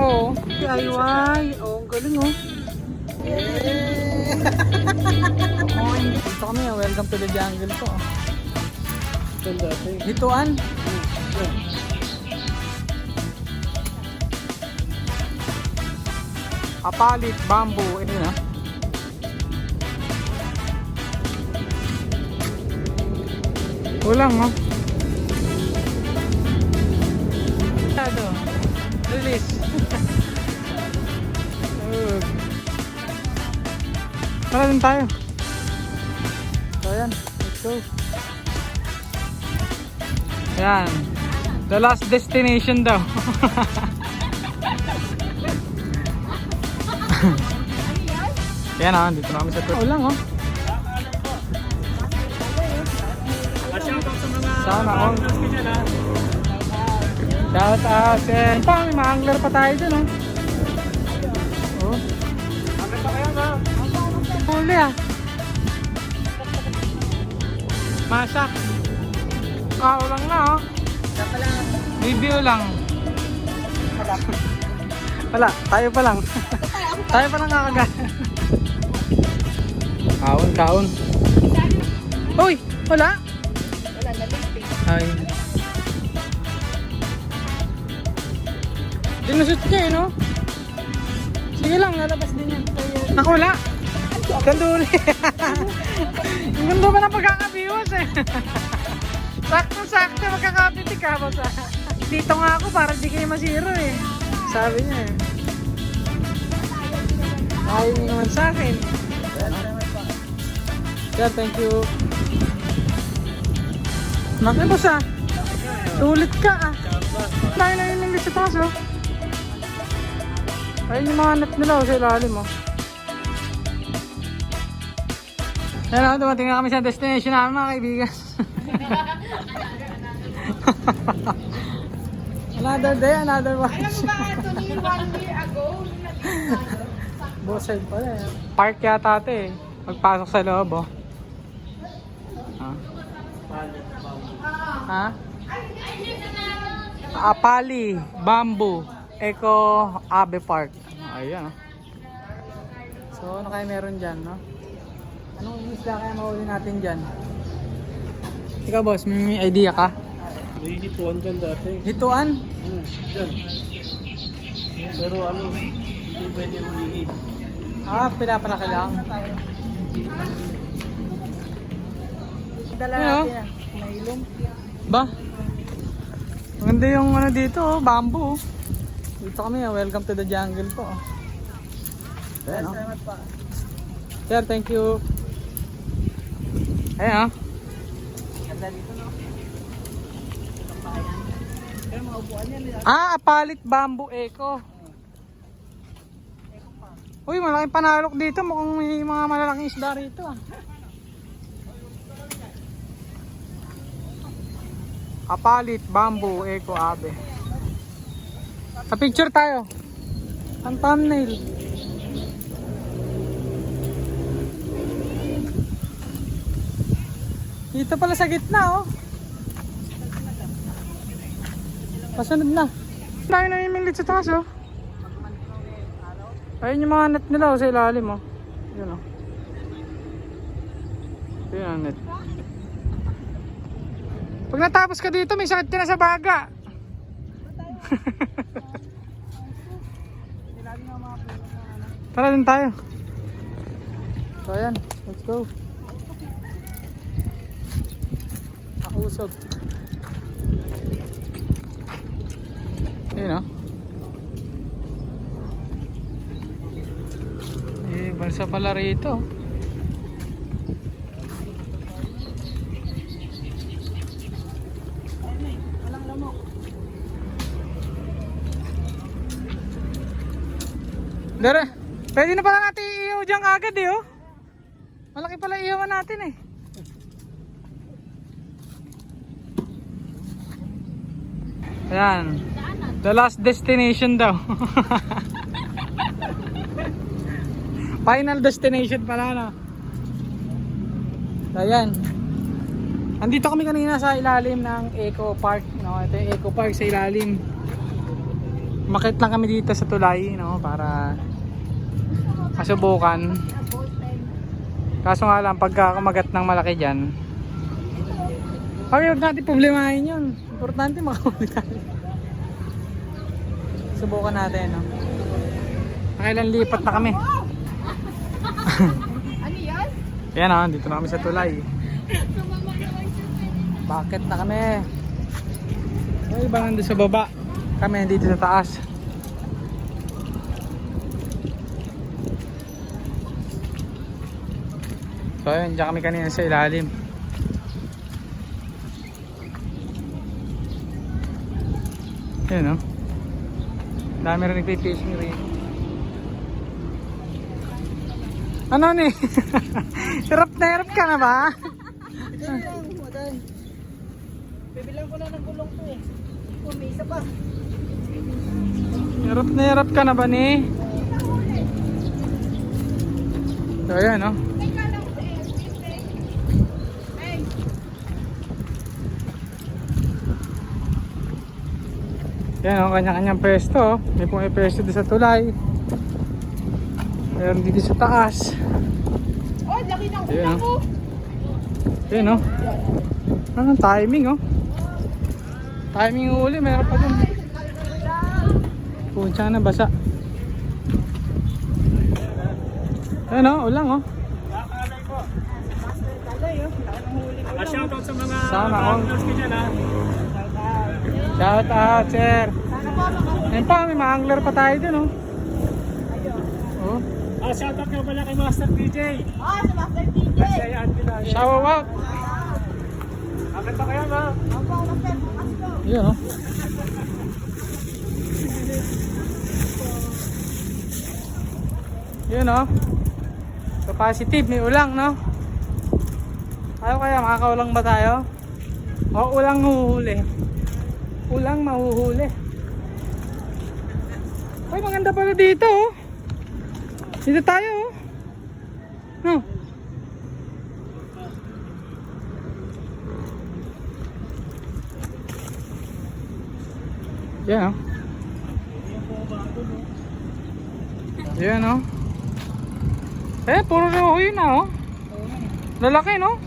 Oh, DIY. Oh, ang galing oh. Oh, dito kami. Welcome to the jungle po. oh. Hituan. Apalit, bamboo, ano yun ha? Kulang oh. Masyado. Release. Tara din tayo. So ayan, let's go. Ayan. The last destination daw. Ayan ah, dito na kami sa tour. Oh lang oh. Sana all. Shout out. Eh, pa, may ma-angler pa tayo dun oh. Oh. Huli ah. Masak. Kao lang na oh. Review lang. Wala, tayo pa lang. tayo pa lang kakagat. Kaon, kaon. Uy, wala. Wala na. Ay. Dinusot ka eh, no? Sige lang, lalabas din yan. Naku, wala. Ganda uli. Ang ganda ba ng pagkakabiwas eh. Sakto-sakto magkakapiti ka boss ah. Dito nga ako para di kayo masiro eh. Sabi niya eh. Ayaw niyo naman sa akin. Yeah, thank you. Nakay boss ah. Sulit ka ah. Yung sa taas oh. Ayun yung mga net nila oh, sa ilalim oh. Yan oh, dumating na kami sa destination namin mga kaibigan. another day, another watch. Alam mo ba ni one year ago? Bosel pala eh. Park yata ito eh. Pagpasok sa loob oh. Ha? Ha? Apali, Bamboo, Eco Ave Park. Ayan oh. So ano kaya meron dyan no? Anong isla kaya mahuli natin dyan? Ikaw boss, may, may idea ka? May hituan dyan dati. Hituan? Hmm, dyan. Pero ano, hindi pwede ulihin. Ah, pinapalaki lang. Dala Ano? natin ah. May ilong. Ba? Maganda yung ano dito, oh, bamboo. Dito kami, oh. welcome to the jungle po. oh. Ayan, oh. Salamat pa. Sir, thank you. Ayan, oh. Ganda dito no? Pero mga upuan yan. Ah, Apalit Bamboo Eco. Uy, malaking panalok dito. Mukhang may mga malalaking isda rito, ah. Apalit Bamboo Eco Ave. Sa picture tayo. Ang thumbnail. Dito pala sa gitna, oh. Pasunod na. Dami na yung sa taas, oh. Ayun yung mga net nila, oh, sa ilalim, oh. Yun, oh. Yun ang net. Pag natapos ka dito, may sakit ka na sa baga. Tara din tayo. So ayan, let's go. Nakausog. Ayun oh. Eh, balsa pala rito. Dere, pwede na pala natin iihaw dyan agad eh oh. Malaki pala iihawan natin eh. Ayan. The last destination daw. Final destination pala na. Ayan. Andito kami kanina sa ilalim ng Eco Park. No? Ito yung Eco Park sa ilalim. Makit lang kami dito sa tulay, no, para masubukan. Kaso nga lang, pagka kumagat ng malaki dyan, ay, huwag natin problemahin yun. Importante makahuli tayo. Subukan natin, no. Nakailan lipat na kami. Ano yan? Yan ah, dito na kami sa tulay. Bakit na kami? Ay, iba nandun sa baba. Kami nandito sa taas. So ayun, dyan kami kanina sa ilalim. Ayun no? Dami rin nagpipishing rin. Ano ni? hirap na hirap ka na ba? Bibilang ko na ng gulong to eh. Oh, may isa pa. Hirap na hirap ka na ba ni? So ayan no? Yan o, kanya-kanyang pwesto. oh. May pong pwesto doon sa tulay. Meron dito sa taas. Oh, laki ng Ayan o. Ayan o. Anong timing oh. Timing yung uli, meron pa dun. Pucha na basa. Ayan o, ulang oh. Ah, shoutout sa mga Sana partners ko dyan ha. Shout out, sir. Ayun pa, may mga angler pa tayo dun oh. Oh. Ah, shoutout nga pala kay Master DJ. Ah, sa Master DJ. Kasi ay na. Shower out. Akit pa kaya ma? Opo, Master. Pasko. Yun oh. Yun oh. So positive, may ulang no? Ayaw kaya, makakaulang ba tayo? O ulang huhuli? Ulang mahuhuli. Ay, maganda pala dito oh. Dito tayo oh. No? Yan oh. Yan oh. Eh, puro reho yun ah oh. Lalaki no?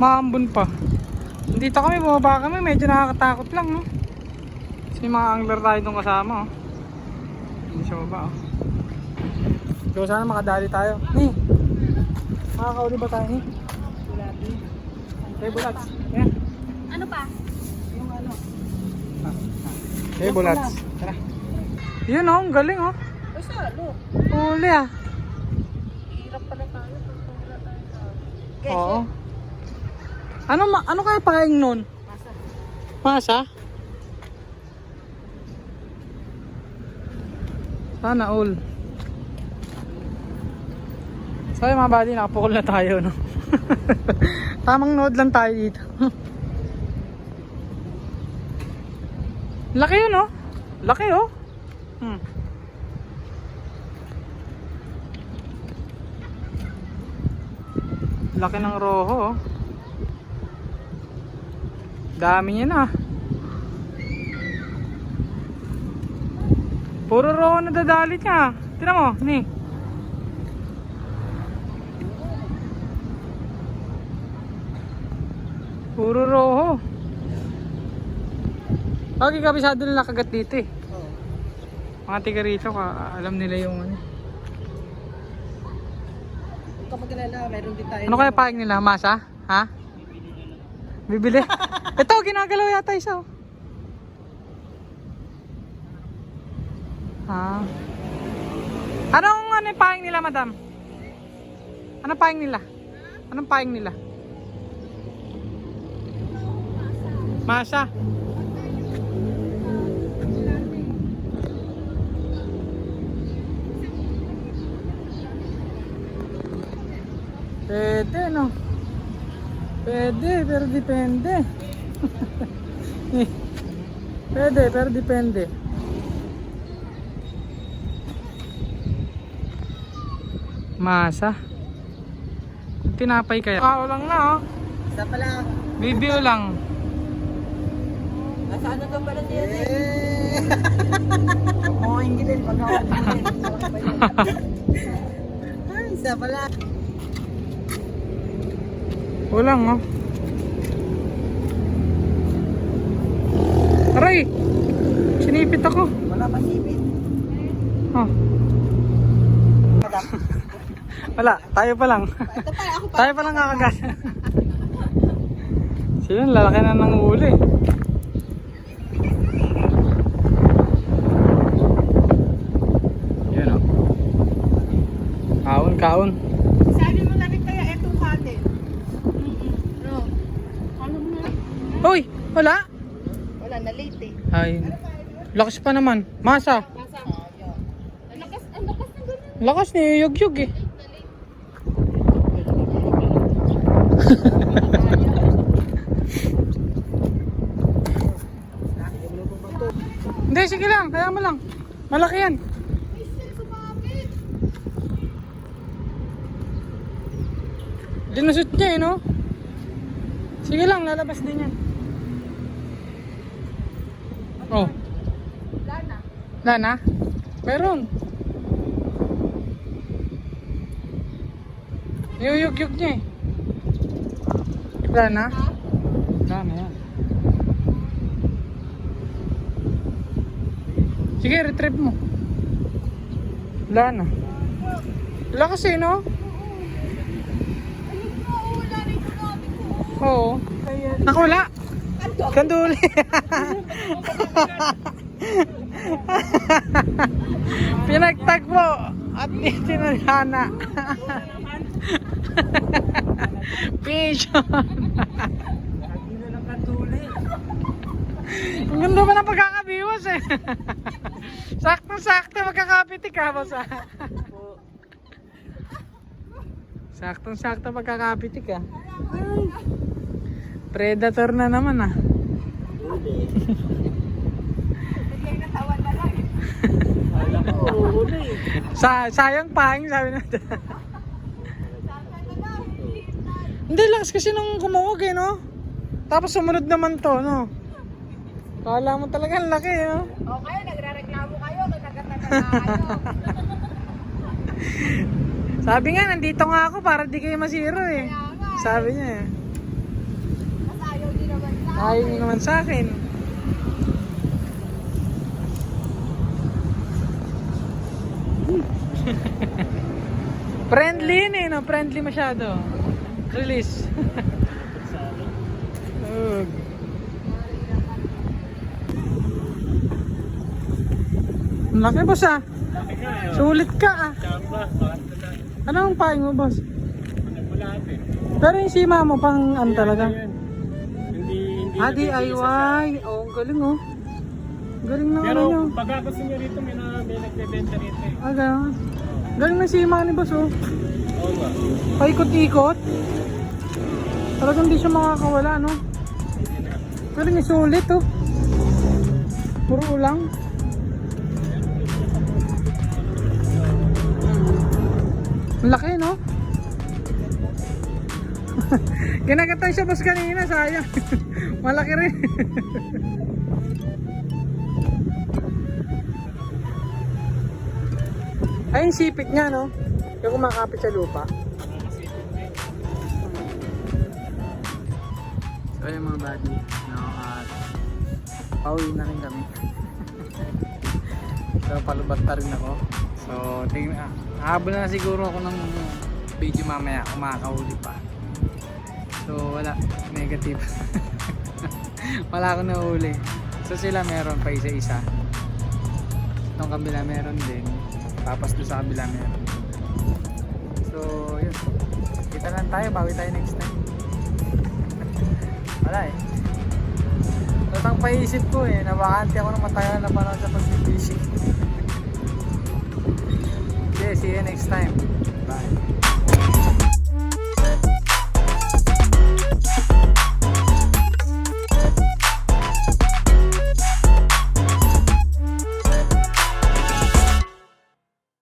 Maambon pa. Dito kami, bumaba kami, medyo nakakatakot lang no. Kasi mga angler tayo doon kasama oh. Hindi siya baba oh. So sana makadali tayo. Ni, makakauli ba tayo ni? Bulati. Eh, bulats. Yan. Ano pa? Yung ano? Eh, bulats. Tara. Yun oh, ang galing oh. Ay, salo. Huli ah. Hirap pala tayo. sa- Oo. Ano ma ano kaya pakain nun? Masa. Masa? Sana all. So yung mga buddy, nakapukol na tayo no. Tamang node lang tayo dito. Laki yun oh. Laki oh. Hmm. Laki ng roho oh. Dami niya na. Puro roho na dadalit niya. Tignan mo, ni. Puro roho. Lagi kabisado nila kagat dito eh. Mga tiga rito, ka, alam nila yung ano. Huwag ka mag-alala, meron din tayo. Ano kaya paing nila? Masa? Ha? Bibili? Ito, ginagalaw yata isa. oh. Ha? Anong ano yung paing nila, madam? Anong paing nila? Anong paing nila? Masa? Pwede, no? Pwede, pero depende. Pwede, pero depende. Masa. Tinapay kaya. Kao lang na, oh. Isa pala. Bibio lang. Nasaan na ka pala niya? Eh. gilid. Pag ako gilid. Ay, isa pala. Walang oh. Aray! Sinipit ako. Wala pa sipit. Oh. Wala, tayo pa lang. Ito pa, ako pa. tayo pa lang kakagat. Sila, lalaki na ng uli. Yan oh. Kaon, kaon. Sabi mo na rin kaya itong kanin. No. Ano mo na? Hoy, wala. Wala na late eh. Ay, lakas pa naman. Masa. Nasa Ang lakas, ang lakas ng ganun. Lakas ni Yug-Yug eh. Hindi, sige lang. Kaya mo lang. Malaki yan. Dinusot niya eh, no? Sige lang, lalabas din yan. Oh. Lana. Lana? Meron. Niyuyug-yug niya eh. Lana? Lana yan. Sige, retrieve mo. Lana. Lakas eh, no? Oo. Naku, wala. Kanduli. Pinagtag mo at itinadhana. Pigeon. Ang ganda ba ng pagkakabiwas eh. Saktong-sakto magkakapitik ka boss ah. Saktong-sakto magkakapitik ka. Predator na naman ah. Lang. Sa sayang paing sabi na. Hindi lakas kasi nung kumuwag eh no. Tapos sumunod naman to no. Kala mo talaga ang laki eh, no. O kayo, nagre-reklamo kayo. Nagkatagal na kayo. Sabi nga nandito nga ako para di kayo masiro eh. Sabi niya eh. Mas ayaw din naman sa Ayaw niyo naman sa akin. Friendly yun eh, no? Friendly masyado. Release. Ugh. Laki boss ah. Eh. Sulit ka ah. Ano ang paing mo boss? nagmulate. Pero yung sima mo pang ano talaga? Ah, DIY. Oo, ang galing oh. Galing na Pero ano nyo. pag gusto nyo rito, may, na, may nagbebenta rito eh. Ah, ganun. Galing na sima ni boss oh. Oo nga. Paikot-ikot. Talagang hindi siya makakawala, no? Galing yung sulit oh. Puro ulang. Ang laki, no? Ginagatan siya boss kanina, sayang. Malaki rin. Ay, yung sipit niya, no? Yung kumakapit sa lupa. So, yung mga buddy, no? At pauwi na rin kami. so, palubat na rin ako. So, tingnan, ah, habol na siguro ako ng video mamaya kung makakahuli pa. So, wala. Negative. wala akong nahuli. So, sila meron pa isa-isa. Itong kabila meron din. Tapos doon sa kabila meron. So, yun. Kita lang tayo. Bawi tayo next time. Wala eh. Tatang paisip ko eh. Nabakante ako ng matagal na panahon sa pag-fishing. okay, see you next time. Bye.